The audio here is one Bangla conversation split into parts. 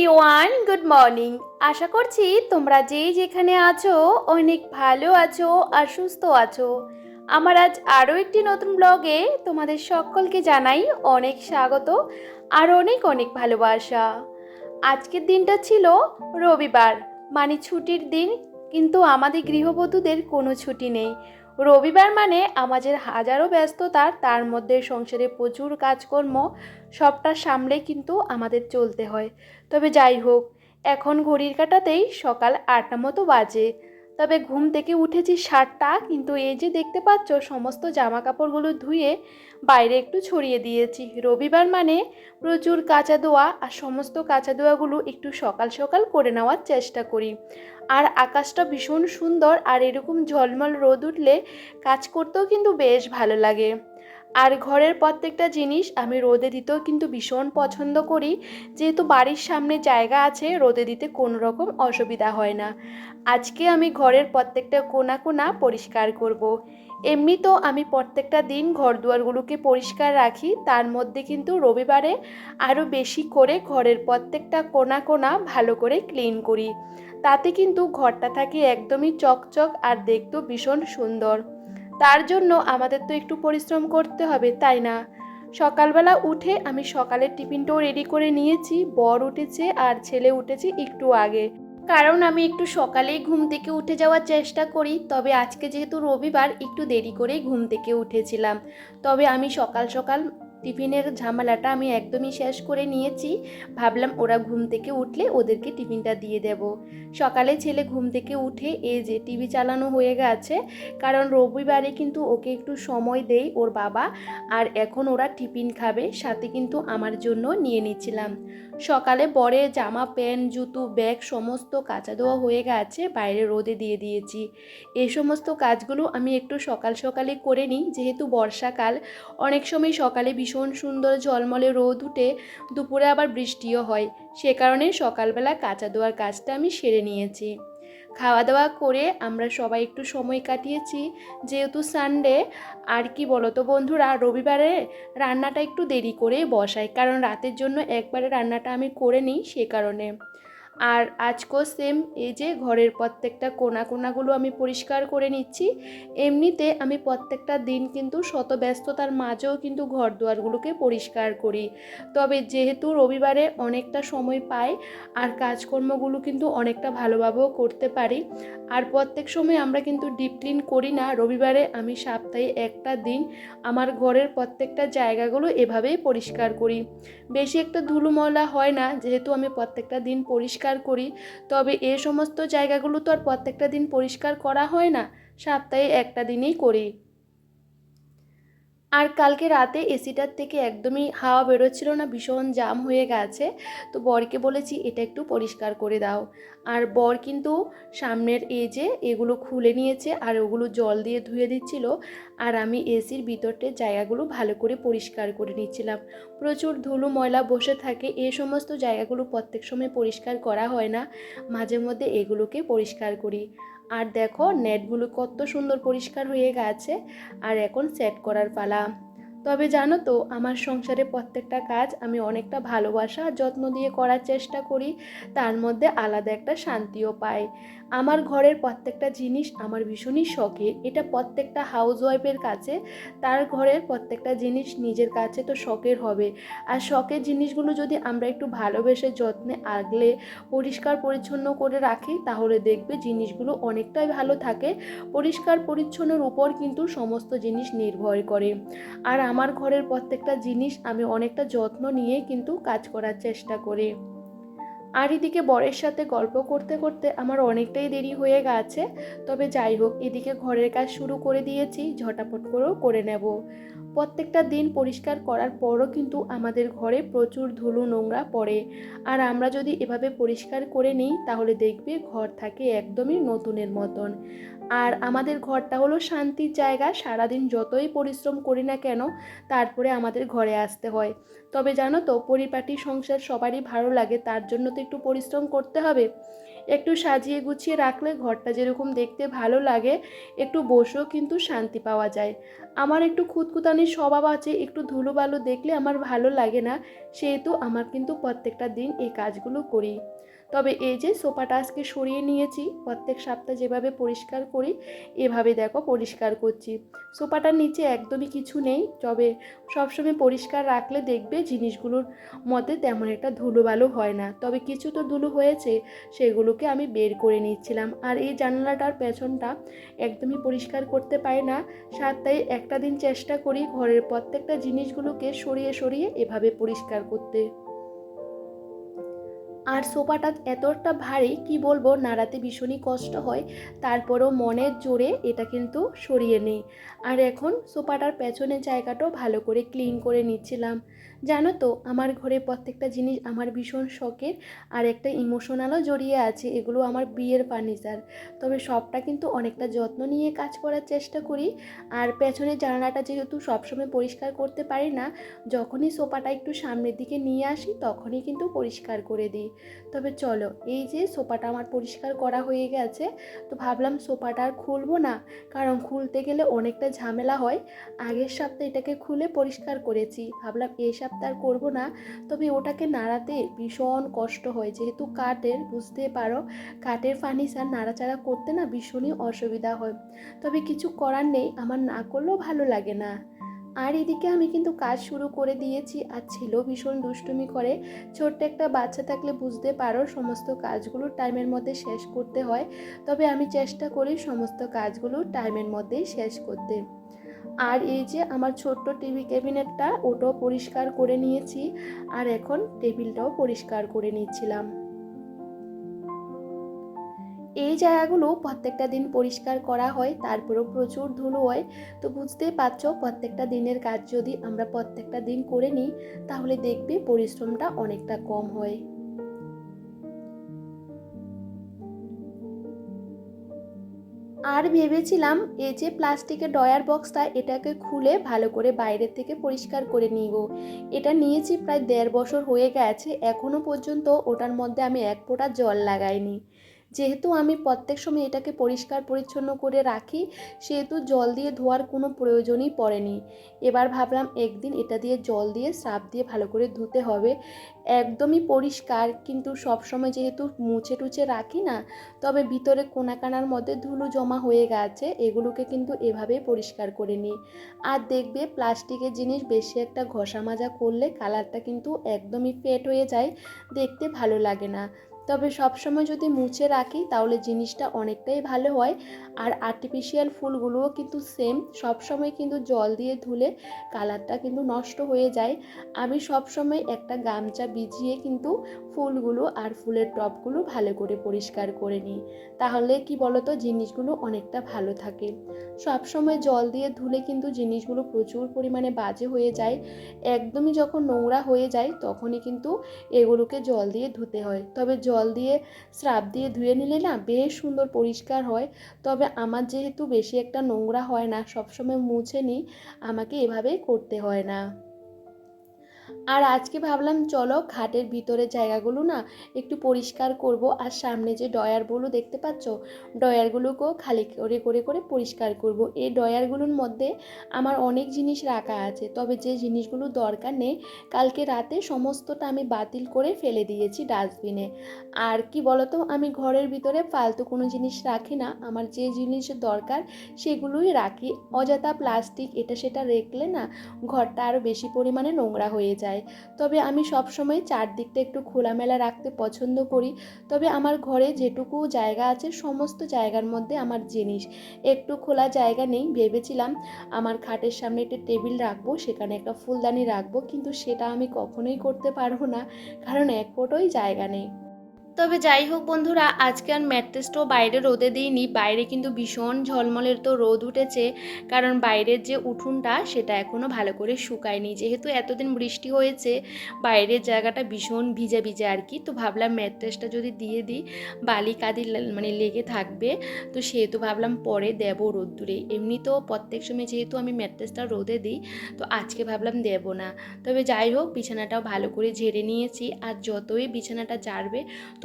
এভরিওয়ান গুড মর্নিং আশা করছি তোমরা যে যেখানে আছো, অনেক ভালো আছো আর সুস্থ আছো। আমার আজ আরও একটি নতুন ব্লগে তোমাদের সকলকে জানাই অনেক স্বাগত আর অনেক অনেক ভালোবাসা। আজকের দিনটা ছিল রবিবার মানে ছুটির দিন, কিন্তু আমাদের গৃহবধূদের কোনো ছুটি নেই। রবিবার মানে আমাদের হাজারো ব্যস্ততা, তার মধ্যে সংসারে প্রচুর কাজকর্ম, সবটা সামলে কিন্তু আমাদের চলতে হয়। তবে যাই হোক, এখন ঘড়ির কাটাতেই সকাল আটটা মতো বাজে। তবে ঘুম থেকে উঠেছি সাতটা কিন্তু এই যে দেখতে পাচ্ছ, সমস্ত জামা কাপড়গুলো ধুয়ে বাইরে একটু ছড়িয়ে দিয়েছি। রবিবার মানে প্রচুর কাঁচা দোয়া, আর সমস্ত কাঁচা দোয়াগুলো একটু সকাল সকাল করে নেওয়ার চেষ্টা করি। আর আকাশটা ভীষণ সুন্দর, আর এরকম ঝলমল রোদ উঠলে কাজ করতেও কিন্তু বেশ ভালো লাগে। আর ঘরের প্রত্যেকটা জিনিস আমি রোদে দিতেও কিন্তু ভীষণ পছন্দ করি। যেহেতু বাড়ির সামনে জায়গা আছে, রোদে দিতে কোনো রকম অসুবিধা হয় না। আজকে আমি ঘরের প্রত্যেকটা কোনা কোনা পরিষ্কার করব। এমনি তো আমি প্রত্যেকটা দিন ঘর দুয়ারগুলোকে পরিষ্কার রাখি, তার মধ্যে কিন্তু রবিবারে আরও বেশি করে ঘরের প্রত্যেকটা কোনা কোনা ভালো করে ক্লিন করি। তাতে কিন্তু ঘরটা থাকে একদমই চকচক আর দেখতেও ভীষণ সুন্দর। তার জন্য আমাদের তো একটু পরিশ্রম করতে হবে, তাই না? সকালবেলা উঠে আমি সকালের টিফিনটাও রেডি করে নিয়েছি, বর উঠেছে আর ছেলে উঠেছে একটু আগে। কারণ আমি একটু সকালেই ঘুম থেকে উঠে যাওয়ার চেষ্টা করি, তবে আজকে যেহেতু রবিবার, একটু দেরি করেই ঘুম থেকে উঠেছিলাম। তবে আমি সকাল সকাল টিফিনের ঝামেলাটা আমি একদমই শেষ করে নিয়েছি। ভাবলাম ওরা ঘুম থেকে উঠলে ওদেরকে টিফিনটা দিয়ে দেব। সকালে ছেলে ঘুম থেকে উঠে এ যে টিভি চালানো হয়ে গেছে, কারণ রবিবারে কিন্তু ওকে একটু সময় দেই ওর বাবা, আর এখন ওরা টিফিন খাবে, সাথে কিন্তু আমার জন্য নিয়ে নিচ্ছিলাম। সকালে পরে জামা, প্যান্ট, জুতো, ব্যাগ সমস্ত কাঁচা দেওয়া হয়ে গেছে, বাইরে রোদে দিয়ে দিয়েছি। এই সমস্ত কাজগুলো আমি একটু সকাল সকালে করে নিই, যেহেতু বর্ষাকাল। অনেক সময় সকালে ভীষণ সুন্দর ঝলমলে রোদ উঠে, দুপুরে আবার বৃষ্টিও হয়। সে কারণে সকালবেলা কাঁচা দেওয়ার কাজটা আমি সেরে নিয়েছি। খাওয়া দাওয়া করে আমরা সবাই একটু সময় কাটিয়েছি। যেহেতু সানডে আর কি বলো তো বন্ধুরা, রবিবারে রান্নাটা একটু দেরি করে বসাই। কারণ রাতের জন্য একবারে রান্নাটা আমি করে নিই সে কারণে। আর আজকেও সেম এই যে ঘরের প্রত্যেকটা কোনা কোনাগুলো আমি পরিষ্কার করে নিচ্ছি। এমনিতে আমি প্রত্যেকটা দিন কিন্তু শত ব্যস্ততার মাঝেও কিন্তু ঘর দুয়ারগুলোকে পরিষ্কার করি। তবে যেহেতু রবিবারে অনেকটা সময় পাই, আর কাজকর্মগুলো কিন্তু অনেকটা ভালোভাবেও করতে পারি, আর প্রত্যেক সময় আমরা কিন্তু ডিপ ক্লিন করি না, রবিবারে আমি সপ্তাহে একটা দিন আমার ঘরের প্রত্যেকটা জায়গাগুলো এভাবেই পরিষ্কার করি। বেশি একটা ধুলো ময়লা হয় না, যেহেতু আমি প্রত্যেকটা দিন পরিষ্কার করি। তবে এ সমস্ত জায়গাগুলো তো আর প্রত্যেকটা দিন পরিষ্কার করা হয় না। সপ্তাহে একটা দিনই করি। আর কালকে রাতে এসিটার থেকে একদমই হাওয়া বেরোচ্ছিল না, ভীষণ জাম হয়ে গেছে। তো বরকে বলেছি, এটা একটু পরিষ্কার করে দাও। আর বর কিন্তু সামনের যে এগুলো খুলে নিয়েছে আর ওগুলো জল দিয়ে ধুয়ে দিচ্ছিল। আর আমি এসির ভিতরটের জায়গাগুলো ভালো করে পরিষ্কার করে নিচ্ছিলাম। প্রচুর ধুলো ময়লা বসে থাকে, এ সমস্ত জায়গাগুলো প্রত্যেক সময় পরিষ্কার করা হয় না। মাঝে মধ্যে এগুলোকে পরিষ্কার করি। আর দেখো নেটগুলো কত সুন্দর পরিষ্কার হয়ে গেছে আর এখন সেট করার পালা। তবে জানো তো আমার সংসারে প্রত্যেকটা কাজ আমি অনেকটা ভালোবাসা যত্ন দিয়ে করার চেষ্টা করি তার মধ্যে আলাদা একটা শান্তিও পাই। আমার ঘরের প্রত্যেকটা জিনিস আমার ভীষণই শখের এটা প্রত্যেকটা হাউস ওয়াইফের কাছে, তার ঘরের প্রত্যেকটা জিনিস নিজের কাছে তো শখের হবে। আর শখের জিনিসগুলো যদি আমরা একটু ভালোবেসে যত্নে, আগলে, পরিষ্কার, পরিচ্ছন্ন করে রাখি, তাহলে দেখবে জিনিসগুলো অনেকটাই ভালো থাকে। পরিষ্কার, পরিচ্ছন্নর উপর কিন্তু সমস্ত জিনিস নির্ভর করে। আর আমার ঘরের প্রত্যেকটা জিনিস আমি অনেকটা যত্ন নিয়ে কিন্তু কাজ করার চেষ্টা করি। আর এদিকে বরের সাথে গল্প করতে করতে আমার অনেকটাই দেরি হয়ে গেছে। তবে যাই হোক, এদিকে ঘরের কাজ শুরু করে দিয়েছি, ঝটাপট করেও করে নেব। প্রত্যেকটা দিন পরিষ্কার করার পরও কিন্তু আমাদের ঘরে প্রচুর ধুলো নোংরা পড়ে। আর আমরা যদি এভাবে পরিষ্কার করে নিই, তাহলে দেখবে ঘর থাকে একদমই নতুনের মতন। আর আমাদের ঘরটা হলো শান্তির জায়গা। সারাদিন যতই পরিশ্রম করি না কেন, তারপরে আমাদের ঘরে আসতে হয়। তবে জানো তো, পরিপাটি সংসার সবারই ভালো লাগে, তার জন্য তো একটু পরিশ্রম করতে হবে। একটু সাজিয়ে গুছিয়ে রাখলে ঘরটা যেরকম দেখতে ভালো লাগে, একটু বসেও কিন্তু শান্তি পাওয়া যায়। আমার একটু খুঁতখুতানির স্বভাব আছে, একটু ধুলো বালু দেখলে আমার ভালো লাগে না। সেহেতু আমার কিন্তু প্রত্যেকটা দিন এই কাজগুলো করি। তবে এই যে সোফাটা আজকে সরিয়ে নিয়েছি, প্রত্যেক সপ্তাহ যেভাবে পরিষ্কার করি, এভাবে দেখো পরিষ্কার করছি। সোফাটার নিচে একদমই কিছু নেই, তবে সবসময় পরিষ্কার রাখলে দেখবে জিনিসগুলোর মধ্যে তেমন একটা ধুলো বালু হয় না। তবে কিছু তো ধুলো হয়েছে, সেগুলোকে আমি বের করে নিচ্ছিলাম। আর এই জানালাটার পেছনটা একদমই পরিষ্কার করতে পারি না। সাতটায় একটা দিন চেষ্টা করি ঘরের প্রত্যেকটা জিনিসগুলোকে সরিয়ে সরিয়ে এভাবে পরিষ্কার করতে। আর সোফাটা এতটা ভারী, কি বলব, নাড়াতে ভীষণই কষ্ট হয়। তারপরও মনের জোরে এটা কিন্তু সরিয়ে নেই। আর এখন সোফাটার পেছনের জায়গাটাও ভালো করে ক্লিন করে নিচ্ছিলাম। জানো তো, আমার ঘরে প্রত্যেকটা জিনিস আমার ভীষণ শখের আর একটা ইমোশনালও জড়িয়ে আছে, এগুলো আমার বিয়ের ফার্নিচার তবে সবটা কিন্তু অনেকটা যত্ন নিয়ে কাজ করার চেষ্টা করি। আর পেছনের জানালাটা যেহেতু সবসময় পরিষ্কার করতে পারি না, যখনই সোফাটা একটু সামনের দিকে নিয়ে আসি, তখনই কিন্তু পরিষ্কার করে দিই। তবে চলো, এই যে সোফাটা আমার পরিষ্কার করা হয়ে গেছে, তো ভাবলাম সোফাটা আর খুলবো না, কারণ খুলতে গেলে অনেকটা ঝামেলা হয়। আগের সপ্তাহে এটাকে খুলে পরিষ্কার করেছি, ভাবলাম এই সপ্তাহ আর করব না, তবে ওটাকে নাড়াতে ভীষণ কষ্ট হয়, যেহেতু কাঠের, বুঝতে পারো, কাঠের ফার্নিচার নাড়াচাড়া করতে না ভীষণই অসুবিধা হয়। তবে কিছু করার নেই, আমার না করলেও ভালো লাগে না। আর এদিকে আমি কিন্তু কাজ শুরু করে দিয়েছি আর ছেলেও ভীষণ দুষ্টুমি করে। ছোট্ট একটা বাচ্চা থাকলে বুঝতে পারো সমস্ত কাজগুলো টাইমের মধ্যে শেষ করতে হয়। তবে আমি চেষ্টা করি সমস্ত কাজগুলো টাইমের মধ্যেই শেষ করতে। আর এই যে আমার ছোট্ট টিভি ক্যাবিনেটটা ওটাও পরিষ্কার করে নিয়েছি। আর এখন টেবিলটাও পরিষ্কার করে নিচ্ছিলাম। এই জায়গাগুলো প্রত্যেকটা দিন পরিষ্কার করা হয়, তারপরেও প্রচুর ধুলো হয়। তো বুঝতেই পারছ, প্রত্যেকটা দিনের কাজ যদি আমরা প্রত্যেকটা দিন করে নিই, তাহলে দেখবে পরিশ্রমটা অনেকটা কম হয়। আর ভেবেছিলাম এই যে প্লাস্টিকের ডয়ার বক্সটা, এটাকে খুলে ভালো করে বাইরের থেকে পরিষ্কার করে নিব এটা নিয়েছি প্রায় দেড় বছর হয়ে গেছে এখনও পর্যন্ত ওটার মধ্যে আমি এক ফোঁটা জল লাগাইনি। যেহেতু আমি প্রত্যেক সময় এটাকে পরিষ্কার পরিচ্ছন্ন করে রাখি, সেহেতু জল দিয়ে ধোয়ার কোনো প্রয়োজনই পড়েনি। এবার ভাবলাম একদিন এটা দিয়ে জল দিয়ে সাপ দিয়ে ভালো করে ধুতে হবে। একদমই পরিষ্কার কিন্তু সবসময় যেহেতু মুছে টুছে রাখি না, তবে ভিতরে কোনাকানার মধ্যে ধুলো জমা হয়ে গেছে, এগুলোকে কিন্তু এভাবেই পরিষ্কার করে নিই। আর দেখবে প্লাস্টিকের জিনিস বেশি একটা ঘষা মাজা করলে কালারটা কিন্তু একদমই ফেট হয়ে যায়, দেখতে ভালো লাগে না। তবে সবসময় যদি মুছে রাখি, তাহলে জিনিসটা অনেকটাই ভালো হয়। আর আর্টিফিশিয়াল ফুলগুলোও কিন্তু সেম সবসময় কিন্তু জল দিয়ে ধুলে কালারটা কিন্তু নষ্ট হয়ে যায়। আমি সবসময় একটা গামছা ভিজিয়ে কিন্তু ফুলগুলো আর ফুলের টবগুলো ভালো করে পরিষ্কার করে নিই। তাহলে কি বলতো, জিনিসগুলো অনেকটা ভালো থাকে। সবসময় জল দিয়ে ধুলে কিন্তু জিনিসগুলো প্রচুর পরিমাণে বাজে হয়ে যায়। একদমই যখন নোংরা হয়ে যায়, তখনই কিন্তু এগুলোকে জল দিয়ে ধুতে হয়। তবে জল দিয়ে স্রাব দিয়ে ধুয়ে নিলে না বেশ সুন্দর পরিষ্কার হয়। তবে আমার যেহেতু বেশি একটা নোংরা হয় না, সবসময় মুছে নিই, আমাকে এভাবেই করতে হয় না। আর আজকে ভাবলাম, চলো খাটের ভিতরের জায়গাগুলো না একটু পরিষ্কার করব। আর সামনে যে ডয়ারগুলো দেখতে পাচ্ছ ডয়ারগুলোকেও খালি করে করে করে পরিষ্কার করব। এই ডয়ারগুলোর মধ্যে আমার অনেক জিনিস রাখা আছে, তবে যে জিনিসগুলো দরকার নেই, কালকে রাতে সমস্তটা আমি বাতিল করে ফেলে দিয়েছি ডাস্টবিনে। আর কি বলতো, আমি ঘরের ভিতরে ফালতু কোনো জিনিস রাখি না, আমার যে জিনিসের দরকার সেগুলোই রাখি। অযথা প্লাস্টিক এটা সেটা রেখলে না ঘরটা আরও বেশি পরিমাণে নোংরা হয়ে যায়। তবে আমি সবসময় চারদিকটা একটু খোলামেলা রাখতে পছন্দ করি। তবে আমার ঘরে যেটুকু জায়গা আছে, সমস্ত জায়গার মধ্যে আমার জিনিস। একটু খোলা জায়গা নেই, ভেবেছিলাম আমার খাটের সামনে একটা টেবিল রাখব, সেখানে একটা ফুলদানি রাখব, কিন্তু সেটা আমি কখনোই করতে পারব না, কারণ এক ফোটোই জায়গা নেই। তবে যাই হোক বন্ধুরা, আজকে আর ম্যাট্রেসটাও বাইরে রোদে দিইনি। বাইরে কিন্তু ভীষণ ঝলমলের তো রোদ উঠেছে। কারণ বাইরের যে উঠোনটা, সেটা এখনও ভালো করে শুকায়নি। যেহেতু এতদিন বৃষ্টি হয়েছে, বাইরের জায়গাটা ভীষণ ভিজে ভিজে আর কি। তো ভাবলাম ম্যাট্রেসটা যদি দিয়ে দিই, বালি কাদি মানে লেগে থাকবে, তো সেহেতু ভাবলাম পরে দেবো রোদ্দুরে। এমনি তো প্রত্যেক সময় যেহেতু আমি ম্যাট্রেসটা রোদে দিই, তো আজকে ভাবলাম দেবো না। তবে যাই হোক, বিছানাটাও ভালো করে ঝেড়ে নিয়েছি। আর যতই বিছানাটা ঝাড়বে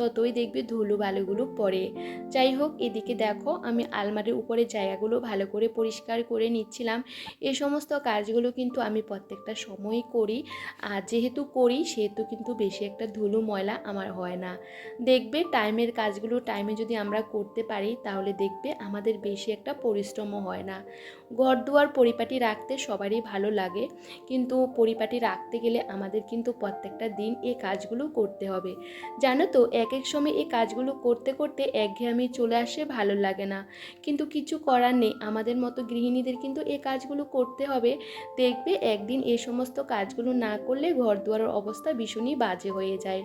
ততই দেখবে ধুলো বালুগুলো পড়ে। যাই হোক এদিকে দেখো, আমি আলমারির উপরে জায়গাগুলো ভালো করে পরিষ্কার করে নিচ্ছিলাম। এ সমস্ত কাজগুলো কিন্তু আমি প্রত্যেকটা সময়ই করি। আর যেহেতু করি, সেহেতু কিন্তু বেশি একটা ধুলো ময়লা আমার হয় না। দেখবে টাইমের কাজগুলো টাইমে যদি আমরা করতে পারি, তাহলে দেখবে আমাদের বেশি একটা পরিশ্রমও হয় না। ঘর দুয়ার পরিপাটি রাখতে সবারই ভালো লাগে। কিন্তু পরিপাটি রাখতে গেলে আমাদের কিন্তু প্রত্যেকটা দিন এই কাজগুলো করতে হবে। জানো তো এক এক সময় এই কাজগুলো করতে করতে একঘেয়েমি চলে আসে, ভালো লাগে না। কিন্তু কিছু করার নেই। আমাদের মতো গৃহিণীদের কিন্তু এই কাজগুলো করতে হবে। দেখবে একদিন এই সমস্ত কাজগুলো না করলে ঘর দুয়ারের অবস্থা ভীষণই বাজে হয়ে যায়।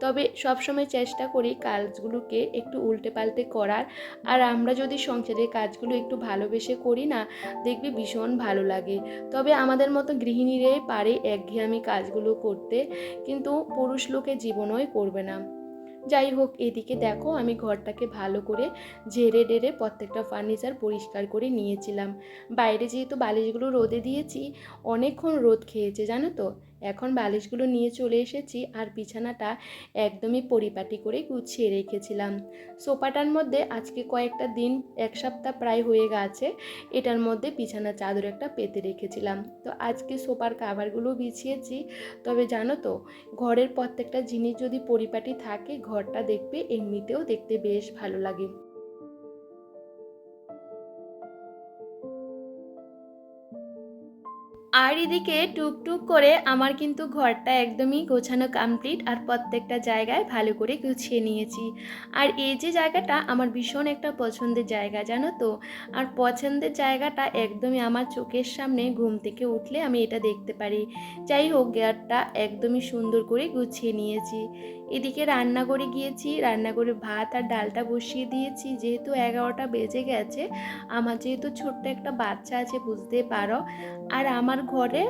তবে সবসময় চেষ্টা করি কাজগুলোকে একটু উল্টে পাল্টে করার। আর আমরা যদি সংসারের কাজগুলো একটু ভালোবেসে করি না, দেখবে ভীষণ ভালো লাগে। তবে আমাদের মতো গৃহিণীরাই পারে একঘেয়েমি কাজগুলো করতে। কিন্তু পুরুষ লোকে জীবনই করবে না। যাই হোক, এদিকে দেখো আমি ঘরটাকে ভালো করে ঝেড়ে ডেড়ে প্রত্যেকটা ফার্নিচার পরিষ্কার করে নিয়েছিলাম। বাইরে যেহেতু বালিশগুলো রোদে দিয়েছি, অনেকক্ষণ রোদ খেয়েছে, জানো তো? এখন বালিশগুলো নিয়ে চলে এসেছি আর বিছানাটা একদমই পরিপাটি করে গুছিয়ে রেখেছিলাম। সোফাটার মধ্যে আজকে কয়েকটা দিন, এক সপ্তাহ প্রায় হয়ে গেছে, এটার মধ্যে বিছানা চাদর একটা পেতে রেখেছিলাম। তো আজকে সোফার কাভারগুলো বিছিয়েছি, তবে জানো তো, ঘরের প্রত্যেকটা জিনিস যদি পরিপাটি থাকে, ঘরটা দেখবে, এমনিতেও দেখতে বেশ ভালো লাগে। আর এদিকে টুকটুক করে আমার কিন্তু ঘরটা একদমই গোছানো কমপ্লিট আর প্রত্যেকটা জায়গায় ভালো করে গুছিয়ে নিয়েছি। আর এই যে জায়গাটা আমার ভীষণ একটা পছন্দের জায়গা, জানো তো? আর পছন্দের জায়গাটা একদমই আমার চোখের সামনে ঘুম থেকে উঠলে আমি এটা দেখতে পারি। যাই হোক গেয়ারটা একদমই সুন্দর করে গুছিয়ে নিয়েছি। এদিকে রান্না করে গিয়েছি রান্না করে ভাত আর ডালটা বসিয়ে দিয়েছি। যেহেতু এগারোটা বেজে গেছে, আমার যেহেতু ছোট্ট একটা বাচ্চা আছে, বুঝতে পারো? আর আমার ঘরে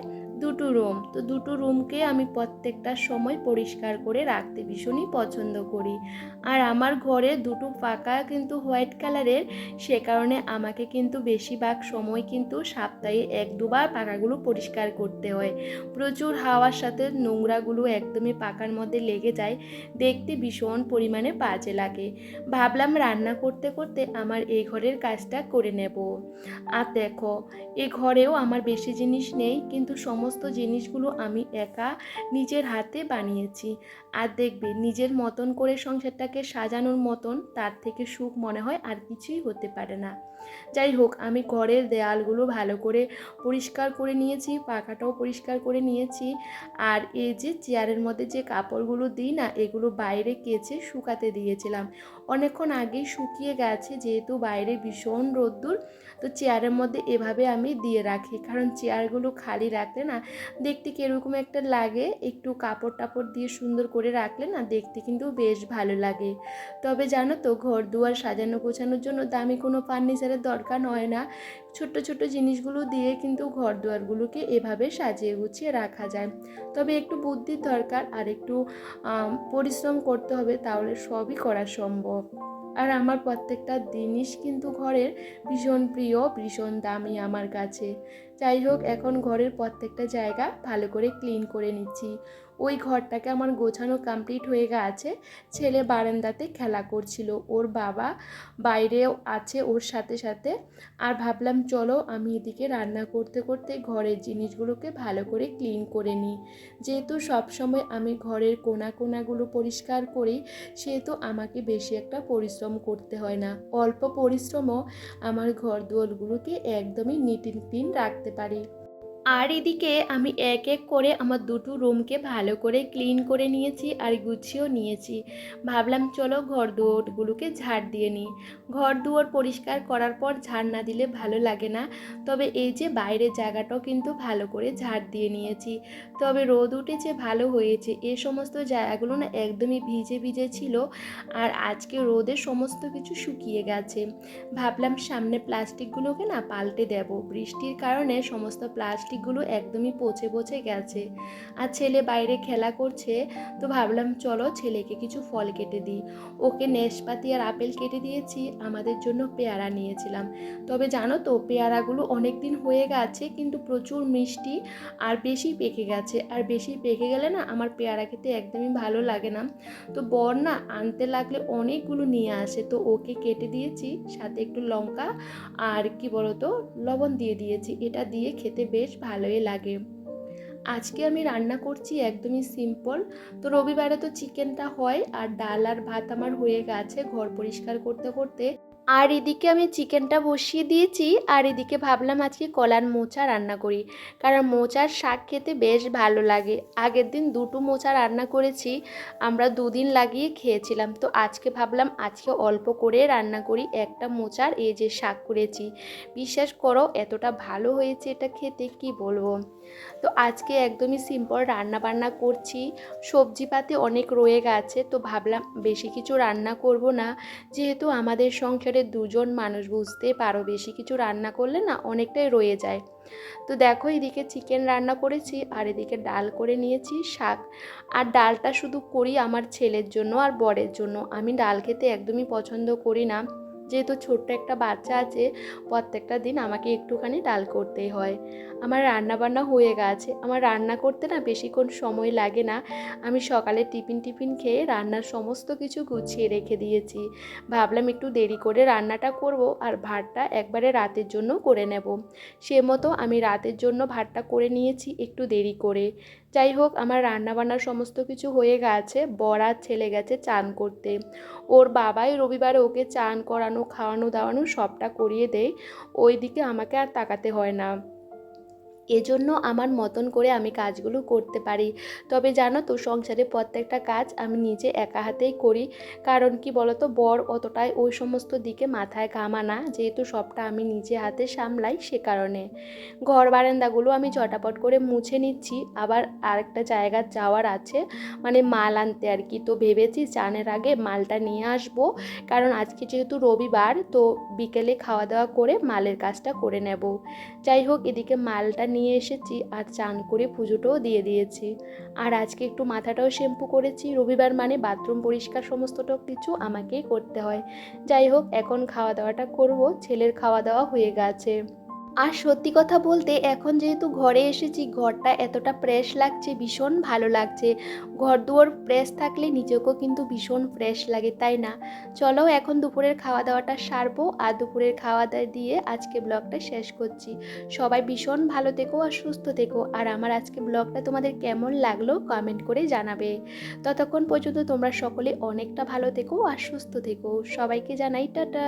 দুটো রুম তো দুটো রুমকে আমি প্রত্যেকটা সময় পরিষ্কার করে রাখতে ভীষণই পছন্দ করি। আর আমার ঘরে দুটো পাকা কিন্তু হোয়াইট কালারের সে কারণে আমাকে কিন্তু বেশিরভাগ সময় কিন্তু সপ্তাহে এক দুবার পাকাগুলো পরিষ্কার করতে হয়। প্রচুর হাওয়ার সাথে নোংরাগুলো একদমই পাকার মধ্যে লেগে যায়, দেখতে ভীষণ পরিমাণে বাজে লাগে। ভাবলাম রান্না করতে করতে আমার এই ঘরের কাজটা করে নেব। আর দেখো, এ ঘরেও আমার বেশি জিনিস নেই, কিন্তু সমস্ত জিনিসগুলো আমি একা নিজের হাতে বানিয়েছি। আর দেখবে, নিজের মতন করে সংসারটাকে সাজানোর মতন তার থেকে সুখ মনে হয় আর কিছুই হতে পারে না। যাই হোক, আমি ঘরের দেয়ালগুলো ভালো করে পরিষ্কার করে নিয়েছি, পাখাটাও পরিষ্কার করে নিয়েছি। আর এই যে চেয়ারের মধ্যে যে কাপড়গুলো দিই না, এগুলো বাইরে কেচে শুকাতে দিয়েছিলাম। অনেকক্ষণ আগেই শুকিয়ে গেছে, যেহেতু বাইরে ভীষণ রোদ্দুর তো চেয়ারের মধ্যে এভাবে আমি দিয়ে রাখি। কারণ চেয়ারগুলো খালি রাখলে না দেখতে কীরকম একটা লাগে, একটু কাপড় টাপড় দিয়ে সুন্দর করে রাখলে না দেখতে কিন্তু বেশ ভালো লাগে। তবে জানো তো ঘর দুয়ার সাজানো গোছানোর জন্য দামি কোনো ফার্নিচারের দরকার হয় না। ছোট্ট ছোট্ট জিনিসগুলো দিয়ে কিন্তু ঘর দুয়ারগুলোকে এভাবে সাজিয়ে গুছিয়ে রাখা যায়। তবে একটু বুদ্ধির দরকার আর একটু পরিশ্রম করতে হবে তাহলে সবই করা সম্ভব। আর আমার প্রত্যেকটা জিনিস কিন্তু ঘরের ভীষণ প্রিয়, ভীষণ দামি আমার কাছে। যাই হোক, এখন ঘরের প্রত্যেকটা জায়গা ভালো করে ক্লিন করে নিচ্ছি। ওই ঘরটাকে আমার গোছানো কমপ্লিট হয়ে গেছে। ছেলে বারান্দাতে খেলা করছিল। ওর বাবা বাইরেও আছে ওর সাথে সাথে। আর ভাবলাম, চলো, আমি এদিকে রান্না করতে করতে ঘরের জিনিসগুলোকে ভালো করে ক্লিন করে নিই। যেহেতু সবসময় আমি ঘরের কোনা কোনাগুলো পরিষ্কার করি, সেহেতু আমাকে বেশি একটা পরিশ্রম করতে হয় না। অল্প পরিশ্রমও আমার ঘর দুয়ারগুলোকে একদমই নিট অ্যান্ড ক্লিন রাখতে পারি। আর এদিকে আমি এক এক করে আমার দুটো রুমকে ভালো করে ক্লিন করে নিয়েছি আর গুছিয়েও নিয়েছি। ভাবলাম চলো ঘর দুয়ারগুলোকে ঝাড় দিয়ে নিই। ঘর দুয়ার পরিষ্কার করার পর ঝাড় না দিলে ভালো লাগে না। তবে এই যে বাইরের জায়গাটাও কিন্তু ভালো করে ঝাড় দিয়ে নিয়েছি। তবে রোদ উঠেছে, ভালো হয়েছে। এ সমস্ত জায়গাগুলো না একদমই ভিজে ভিজে ছিল আর আজকে রোদে সমস্ত কিছু শুকিয়ে গেছে। ভাবলাম সামনে প্লাস্টিকগুলোকে না পাল্টে দেব। বৃষ্টির কারণে সমস্ত প্লাস্টিক লিপস্টিকগুলো একদমই পচে পচে গেছে। আর ছেলে বাইরে খেলা করছে, তো ভাবলাম চলো ছেলেকে কিছু ফল কেটে দিই। ওকে নেশপাতি আর আপেল কেটে দিয়েছি, আমাদের জন্য পেয়ারা নিয়েছিলাম। তবে জানো তো, পেয়ারাগুলো অনেক দিন হয়ে গেছে, কিন্তু প্রচুর মিষ্টি আর বেশি পেকে গেছে। আর বেশি পেকে গেলে না আমার পেয়ারা খেতে একদমই ভালো লাগে না। তো বর না আনতে লাগলে অনেকগুলো নিয়ে আসে, তো ওকে কেটে দিয়েছি, সাথে একটু লঙ্কা আর কি বলতো, লবণ দিয়ে দিয়েছি। এটা দিয়ে খেতে বেশ ভালোই লাগে। আজকে আমি রান্না করছি একদমই সিম্পল তো রবিবারে তো চিকেনটা হয় আর ডাল আর ভাত আমার হয়ে গেছে ঘর পরিষ্কার করতে করতে। আর এদিকে আমি চিকেনটা বসিয়ে দিয়েছি, আর এদিকে ভাবলাম আজকে কলার মোচা রান্না করি, কারণ মোচার শাক খেতে বেশ ভালো লাগে। আগের দিন দুটো মোচা রান্না করেছি, আমরা দুদিন লাগিয়ে খেয়েছিলাম। তো আজকে ভাবলাম আজকে অল্প করে রান্না করি, একটা মোচার এই যে শাক করেছি। বিশ্বাস করো, এতটা ভালো হয়েছে এটা খেতে, কি বলব? তো আজকে একদমই সিম্পল রান্না বান্না করছি। সবজিপাতি অনেক রয়ে গেছে, তো ভাবলাম বেশি কিছু রান্না করব না। যেহেতু আমাদের সংসারে দুজন মানুষ বুঝতে পারো বেশি কিছু রান্না করলে না অনেকটাই রয়ে যায়। তো দেখো এদিকে চিকেন রান্না করেছি, আর এদিকে ডাল করে নিয়েছি শাক। আর ডালটা শুধু করি আমার ছেলের জন্য আর বরের জন্য। আমি ডাল খেতে একদমই পছন্দ করি না। যেহেতু ছোট্ট একটা বাচ্চা আছে, প্রত্যেকটা দিন আমাকে একটুখানি ডাল করতেই হয়। আমার রান্না বান্না হয়ে গেছে। আমার রান্না করতে না বেশিক্ষণ সময় লাগে না। আমি সকালে টিফিন টিফিন খেয়ে রান্নার সমস্ত কিছু গুছিয়ে রেখে দিয়েছি। ভাবলাম একটু দেরি করে রান্নাটা করব আর ভাতটা একবারে রাতের জন্য করে নেব। সে মতো আমি রাতের জন্য ভাতটা করে নিয়েছি একটু দেরি করে। যাই হোক, আমার রান্না বান্নার সমস্ত কিছু হয়ে গেছে। বরার ছেলে গেছে চান করতে। ওর বাবাই রবিবারে ওকে চান করানো, খাওয়ানো, দাওয়ানো সবটা করিয়ে দেয়। ওই দিকে আমাকে আর তাকাতে হয় না। এজন্য আমার মতন করে আমি কাজগুলো করতে পারি। তবে জানো তো, সংসারে প্রত্যেকটা কাজ আমি নিজে একা হাতেই করি। কারণ কি বলতো, বর অতটাই ওই সমস্ত দিকে মাথায় ঘামা না যেহেতু সবটা আমি নিজে হাতে সামলাই সে কারণে। ঘর বারান্দাগুলো আমি চটাপট করে মুছে নিচ্ছি। আবার আরেকটা জায়গা যাওয়ার আছে মানে মাল আনতে আর কি। তো ভেবেছি চানের আগে মালটা নিয়ে আসব। কারণ আজকে যেহেতু রবিবার, তো বিকেলে খাওয়া দাওয়া করে মালের কাজটা করে নেব। যাই হোক, এদিকে মালটা নিয়ে এসেছি আর চান করে পুজোটাও দিয়ে দিয়েছি। আর আজকে একটু মাথাটাও শ্যাম্পু করেছি, রবিবার মানে বাথরুম পরিষ্কার সমস্তটাও কিছু আমাকেই করতে হয়। যাই হোক, এখন খাওয়া দাওয়াটা করব, ছেলের খাওয়া দাওয়া হয়ে গেছে। আর সত্যি কথা বলতে এখন যেহেতু ঘরে এসেছি, ঘরটা এতটা ফ্রেশ লাগছে, ভীষণ ভালো লাগছে। ঘর দুয়ার ফ্রেশ থাকলে নিজেকেও কিন্তু ভীষণ ফ্রেশ লাগে, তাই না? চলো এখন দুপুরের খাওয়া দাওয়াটা সারবো আর দুপুরের খাওয়া দাওয়া দিয়ে আজকে ব্লগটা শেষ করছি। সবাই ভীষণ ভালো থেকো আর সুস্থ থেকো। আর আমার আজকে ব্লগটা তোমাদের কেমন লাগল কমেন্ট করে জানাবে। ততক্ষণ পর্যন্ত তোমরা সকলে অনেকটা ভালো থেকো আর সুস্থ থেকো। সবাইকে জানাই, টাটা!